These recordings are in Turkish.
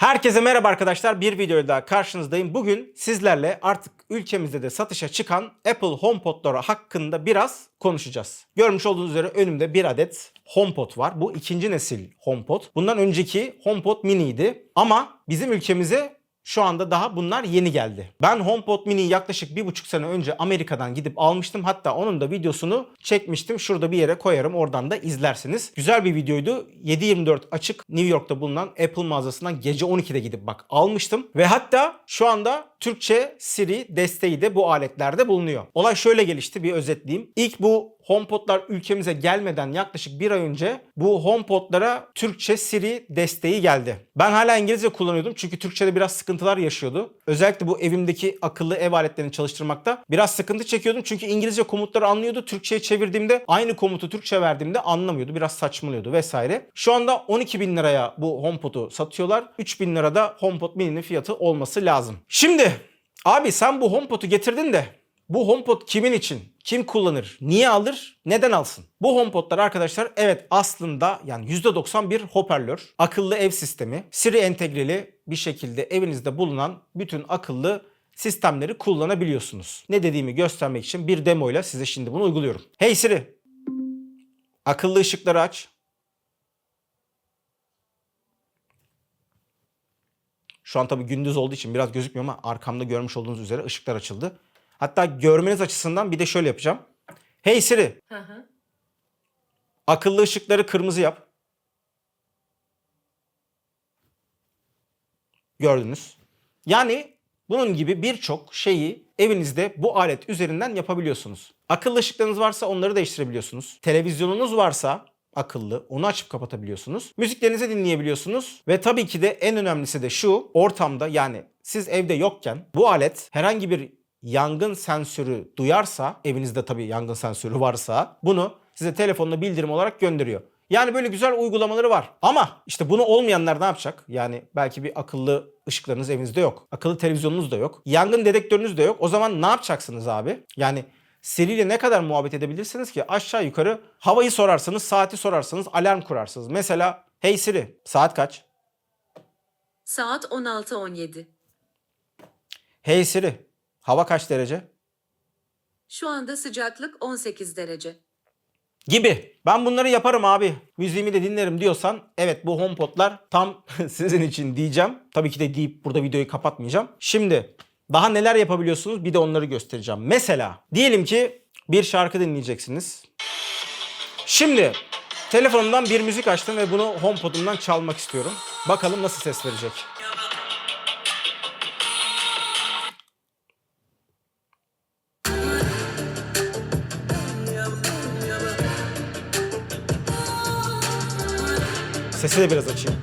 Herkese merhaba arkadaşlar. Bir videoyla daha karşınızdayım. Bugün sizlerle artık ülkemizde de satışa çıkan Apple HomePod'ları hakkında biraz konuşacağız. Görmüş olduğunuz üzere önümde bir adet HomePod var. Bu ikinci nesil HomePod. Bundan önceki HomePod mini'ydi. Ama bizim ülkemize şu anda daha bunlar yeni geldi. Ben HomePod Mini'yi yaklaşık bir buçuk sene önce Amerika'dan gidip almıştım. Hatta onun da videosunu çekmiştim. Şurada bir yere koyarım. Oradan da izlersiniz. Güzel bir videoydu. 7-24 açık New York'ta bulunan Apple mağazasından gece 12'de gidip bak almıştım. Ve hatta şu anda Türkçe Siri desteği de bu aletlerde bulunuyor. Olay şöyle gelişti bir özetleyeyim. İlk bu HomePod'lar ülkemize gelmeden yaklaşık bir ay önce bu HomePod'lara Türkçe Siri desteği geldi. Ben hala İngilizce kullanıyordum çünkü Türkçe'de biraz sıkıntılar yaşıyordu. Özellikle bu evimdeki akıllı ev aletlerini çalıştırmakta biraz sıkıntı çekiyordum. Çünkü İngilizce komutları anlıyordu. Türkçe'ye çevirdiğimde aynı komutu Türkçe verdiğimde anlamıyordu. Biraz saçmalıyordu vesaire. Şu anda 12 bin liraya bu HomePod'u satıyorlar. 3 bin lirada HomePod mini'nin fiyatı olması lazım. Şimdi abi sen bu HomePod'u getirdin de bu HomePod kimin için? Kim kullanır? Niye alır? Neden alsın? Bu HomePod'lar arkadaşlar evet aslında yani %90 bir hoparlör, akıllı ev sistemi, Siri entegreli bir şekilde evinizde bulunan bütün akıllı sistemleri kullanabiliyorsunuz. Ne dediğimi göstermek için bir demo ile size şimdi bunu uyguluyorum. Hey Siri, akıllı ışıkları aç. Şu an tabii gündüz olduğu için biraz gözükmüyor ama arkamda görmüş olduğunuz üzere ışıklar açıldı. Hatta görmeniz açısından bir de şöyle yapacağım. Hey Siri, Hı hı. akıllı ışıkları kırmızı yap. Gördünüz. Yani bunun gibi birçok şeyi evinizde bu alet üzerinden yapabiliyorsunuz. Akıllı ışıklarınız varsa onları değiştirebiliyorsunuz. Televizyonunuz varsa akıllı onu açıp kapatabiliyorsunuz. Müziklerinizi dinleyebiliyorsunuz ve tabii ki de en önemlisi de şu ortamda yani siz evde yokken bu alet herhangi bir yangın sensörü duyarsa evinizde tabii yangın sensörü varsa bunu size telefonla bildirim olarak gönderiyor. Yani böyle güzel uygulamaları var. Ama işte bunu olmayanlar ne yapacak? Yani belki bir akıllı ışıklarınız evinizde yok. Akıllı televizyonunuz da yok. Yangın dedektörünüz de yok. O zaman ne yapacaksınız abi? Yani Siri ile ne kadar muhabbet edebilirsiniz ki? Aşağı yukarı havayı sorarsanız, saati sorarsanız alarm kurarsınız. Mesela hey Siri saat kaç? Saat 16.17. Hey Siri hava kaç derece? Şu anda sıcaklık 18 derece. gibi. Ben bunları yaparım abi. Müziğimi de dinlerim diyorsan evet bu HomePod'lar tam sizin için diyeceğim. Tabii ki de deyip burada videoyu kapatmayacağım. Şimdi daha neler yapabiliyorsunuz bir de onları göstereceğim. Mesela diyelim ki bir şarkı dinleyeceksiniz. Şimdi telefonumdan bir müzik açtım ve bunu HomePod'umdan çalmak istiyorum. Bakalım nasıl ses verecek. Sesi de biraz açayım.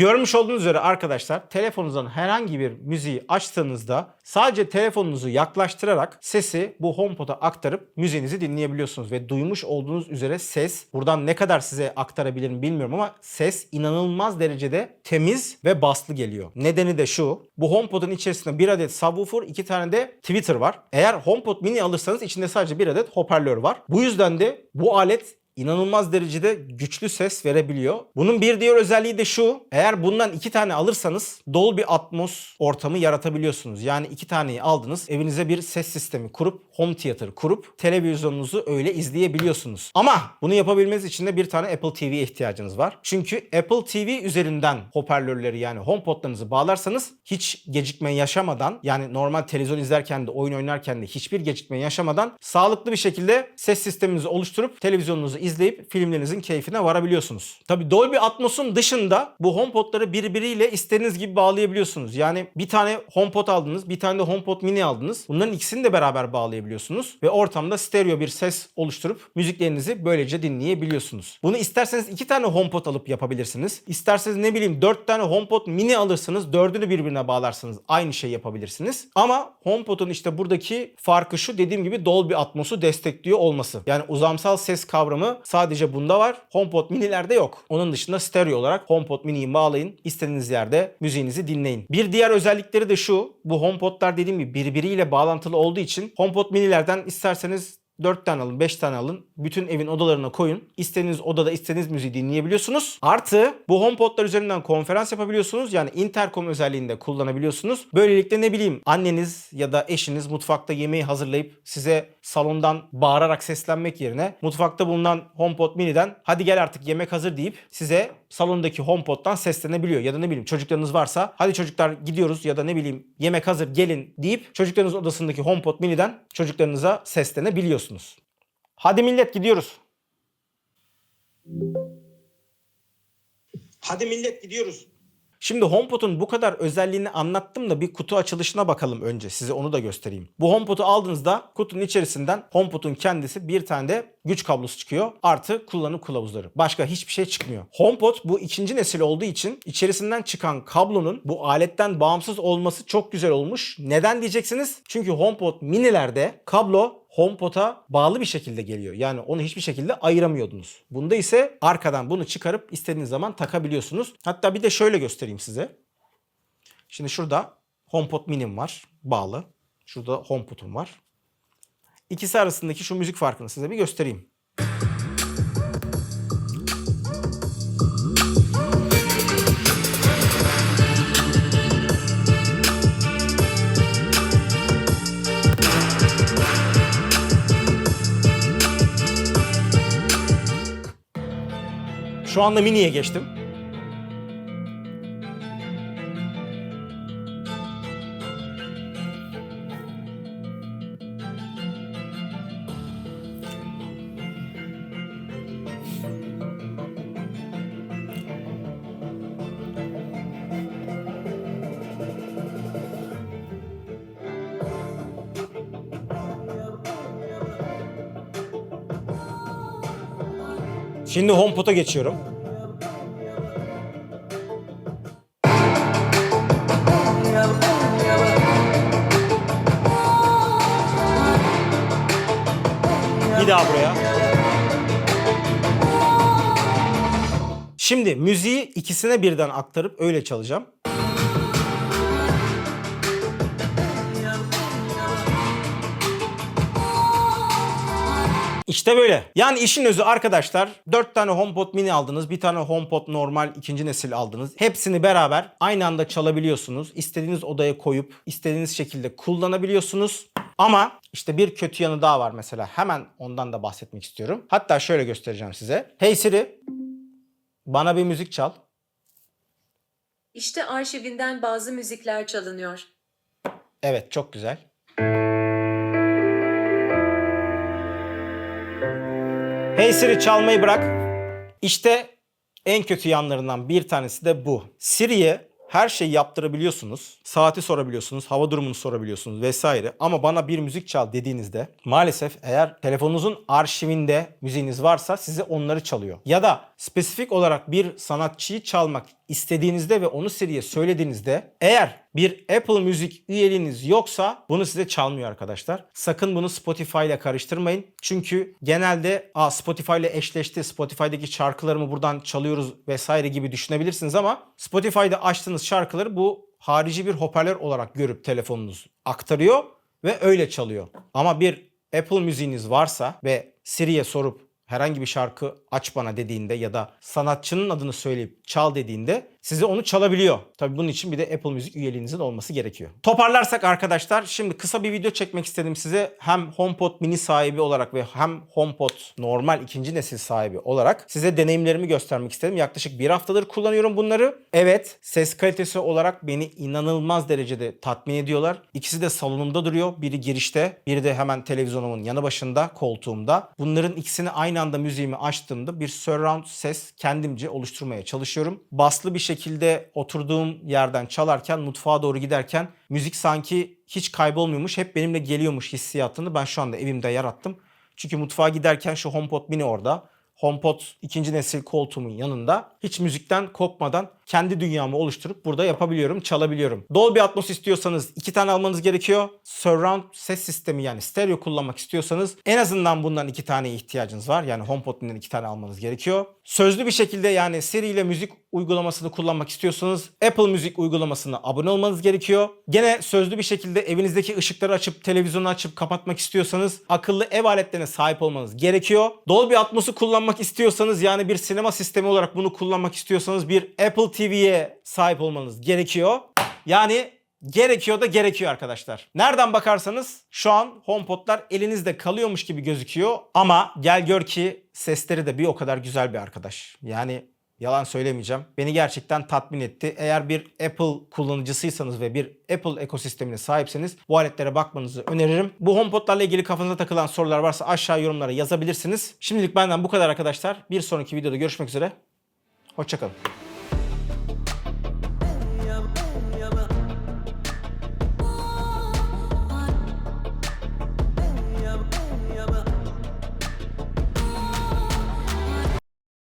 Görmüş olduğunuz üzere arkadaşlar telefonunuzdan herhangi bir müziği açtığınızda sadece telefonunuzu yaklaştırarak sesi bu HomePod'a aktarıp müziğinizi dinleyebiliyorsunuz. Ve duymuş olduğunuz üzere ses buradan ne kadar size aktarabilirim bilmiyorum ama ses inanılmaz derecede temiz ve baslı geliyor. Nedeni de şu bu HomePod'un içerisinde bir adet subwoofer iki tane de tweeter var. Eğer HomePod mini alırsanız içinde sadece bir adet hoparlör var. Bu yüzden de bu alet inanılmaz derecede güçlü ses verebiliyor. Bunun bir diğer özelliği de şu. Eğer bundan iki tane alırsanız Dolby Atmos ortamı yaratabiliyorsunuz. Yani iki taneyi aldınız. Evinize bir ses sistemi kurup home theater kurup televizyonunuzu öyle izleyebiliyorsunuz. Ama bunu yapabilmeniz için de bir tane Apple TV'ye ihtiyacınız var. Çünkü Apple TV üzerinden hoparlörleri yani HomePod'larınızı bağlarsanız hiç gecikme yaşamadan yani normal televizyon izlerken de oyun oynarken de hiçbir gecikme yaşamadan sağlıklı bir şekilde ses sisteminizi oluşturup televizyonunuzu izleyip filmlerinizin keyfine varabiliyorsunuz. Tabi Dolby Atmos'un dışında bu HomePod'ları birbiriyle istediğiniz gibi bağlayabiliyorsunuz. Yani bir tane HomePod aldınız, bir tane de HomePod mini aldınız. Bunların ikisini de beraber bağlayabiliyorsunuz ve ortamda stereo bir ses oluşturup müziklerinizi böylece dinleyebiliyorsunuz. Bunu isterseniz iki tane HomePod alıp yapabilirsiniz. İsterseniz ne bileyim dört tane HomePod mini alırsınız, dördünü birbirine bağlarsınız. Aynı şey yapabilirsiniz. Ama HomePod'un işte buradaki farkı şu dediğim gibi Dolby Atmos'u destekliyor olması. Yani uzamsal ses kavramı sadece bunda var. HomePod minilerde yok. Onun dışında stereo olarak HomePod mini'yi bağlayın. İstediğiniz yerde müziğinizi dinleyin. Bir diğer özellikleri de şu. Bu HomePod'lar dediğim gibi birbiriyle bağlantılı olduğu için HomePod minilerden isterseniz 4 tane alın, 5 tane alın. Bütün evin odalarına koyun. İstediğiniz odada istediğiniz müziği dinleyebiliyorsunuz. Artı bu HomePod'lar üzerinden konferans yapabiliyorsunuz. Yani intercom özelliğinde kullanabiliyorsunuz. Böylelikle ne bileyim anneniz ya da eşiniz mutfakta yemeği hazırlayıp size salondan bağırarak seslenmek yerine mutfakta bulunan HomePod mini'den hadi gel artık yemek hazır deyip size salondaki HomePod'dan seslenebiliyor. Ya da ne bileyim çocuklarınız varsa hadi çocuklar gidiyoruz ya da ne bileyim yemek hazır gelin deyip çocuklarınız odasındaki HomePod mini'den çocuklarınıza seslenebiliyorsunuz. Hadi millet gidiyoruz. Hadi millet gidiyoruz. Şimdi HomePod'un bu kadar özelliğini anlattım da bir kutu açılışına bakalım önce. Size onu da göstereyim. Bu HomePod'u aldığınızda kutunun içerisinden HomePod'un kendisi bir tane de güç kablosu çıkıyor. Artı kullanım kılavuzları. Başka hiçbir şey çıkmıyor. HomePod bu ikinci nesil olduğu için içerisinden çıkan kablonun bu aletten bağımsız olması çok güzel olmuş. Neden diyeceksiniz? Çünkü HomePod minilerde kablo HomePod'a bağlı bir şekilde geliyor. Yani onu hiçbir şekilde ayıramıyordunuz. Bunda ise arkadan bunu çıkarıp istediğiniz zaman takabiliyorsunuz. Hatta bir de şöyle göstereyim size. Şimdi şurada HomePod minim var bağlı. Şurada HomePod'um var. İkisi arasındaki şu müzik farkını size bir göstereyim. Şu anda miniye geçtim. Şimdi HomePod'a geçiyorum. Bir daha buraya. Şimdi müziği ikisine birden aktarıp öyle çalacağım. İşte böyle. Yani işin özü arkadaşlar 4 tane HomePod mini aldınız. Bir tane HomePod normal ikinci nesil aldınız. Hepsini beraber aynı anda çalabiliyorsunuz. İstediğiniz odaya koyup istediğiniz şekilde kullanabiliyorsunuz. Ama işte bir kötü yanı daha var mesela. Hemen ondan da bahsetmek istiyorum. Hatta şöyle göstereceğim size. Hey Siri bana bir müzik çal. İşte arşivinden bazı müzikler çalınıyor. Evet çok güzel. Hey çalmayı bırak. İşte en kötü yanlarından bir tanesi de bu. Siri'ye her şeyi yaptırabiliyorsunuz. Saati sorabiliyorsunuz, hava durumunu sorabiliyorsunuz vesaire. Ama bana bir müzik çal dediğinizde maalesef eğer telefonunuzun arşivinde müziğiniz varsa size onları çalıyor. Ya da spesifik olarak bir sanatçıyı çalmak istediğinizde ve onu Siri'ye söylediğinizde eğer bir Apple Müzik üyeliğiniz yoksa bunu size çalmıyor arkadaşlar. Sakın bunu Spotify ile karıştırmayın. Çünkü genelde Aa, Spotify ile eşleşti. Spotify'daki şarkılarımı buradan çalıyoruz vesaire gibi düşünebilirsiniz ama Spotify'da açtığınız şarkıları bu harici bir hoparlör olarak görüp telefonunuz aktarıyor ve öyle çalıyor. Ama bir Apple müziğiniz varsa ve Siri'ye sorup herhangi bir şarkı aç bana dediğinde ya da sanatçının adını söyleyip çal dediğinde size onu çalabiliyor. Tabii bunun için bir de Apple Müzik üyeliğinizin olması gerekiyor. Toparlarsak arkadaşlar şimdi kısa bir video çekmek istedim size. Hem HomePod mini sahibi olarak ve hem HomePod normal ikinci nesil sahibi olarak size deneyimlerimi göstermek istedim. Yaklaşık bir haftadır kullanıyorum bunları. Evet ses kalitesi olarak beni inanılmaz derecede tatmin ediyorlar. İkisi de salonumda duruyor. Biri girişte, biri de hemen televizyonumun yanı başında, koltuğumda. Bunların ikisini aynı anda müziğimi açtığımda bir surround ses kendimce oluşturmaya çalışıyorum. Baslı bir şekilde oturduğum yerden çalarken mutfağa doğru giderken müzik sanki hiç kaybolmuyormuş. Hep benimle geliyormuş hissiyatını ben şu anda evimde yarattım. Çünkü mutfağa giderken şu HomePod mini orada. HomePod ikinci nesil koltuğumun yanında. Hiç müzikten kopmadan kendi dünyamı oluşturup burada yapabiliyorum, çalabiliyorum. Dolby Atmos istiyorsanız iki tane almanız gerekiyor. Surround ses sistemi yani stereo kullanmak istiyorsanız en azından bundan iki tane ihtiyacınız var. Yani HomePod'dan iki tane almanız gerekiyor. Sözlü bir şekilde yani Siri ile müzik uygulamasını kullanmak istiyorsanız Apple Müzik uygulamasına abone olmanız gerekiyor. Gene sözlü bir şekilde evinizdeki ışıkları açıp televizyonu açıp kapatmak istiyorsanız akıllı ev aletlerine sahip olmanız gerekiyor. Dolby Atmos'u kullanmak istiyorsanız yani bir sinema sistemi olarak bunu kullanmak istiyorsanız bir Apple TV'ye sahip olmanız gerekiyor. Yani gerekiyor da gerekiyor arkadaşlar. Nereden bakarsanız şu an HomePod'lar elinizde kalıyormuş gibi gözüküyor ama gel gör ki sesleri de bir o kadar güzel bir arkadaş. Yani Yalan söylemeyeceğim. Beni gerçekten tatmin etti. Eğer bir Apple kullanıcısıysanız ve bir Apple ekosistemine sahipseniz bu aletlere bakmanızı öneririm. Bu HomePod'larla ilgili kafanıza takılan sorular varsa aşağı yorumlara yazabilirsiniz. Şimdilik benden bu kadar arkadaşlar. Bir sonraki videoda görüşmek üzere. Hoşçakalın.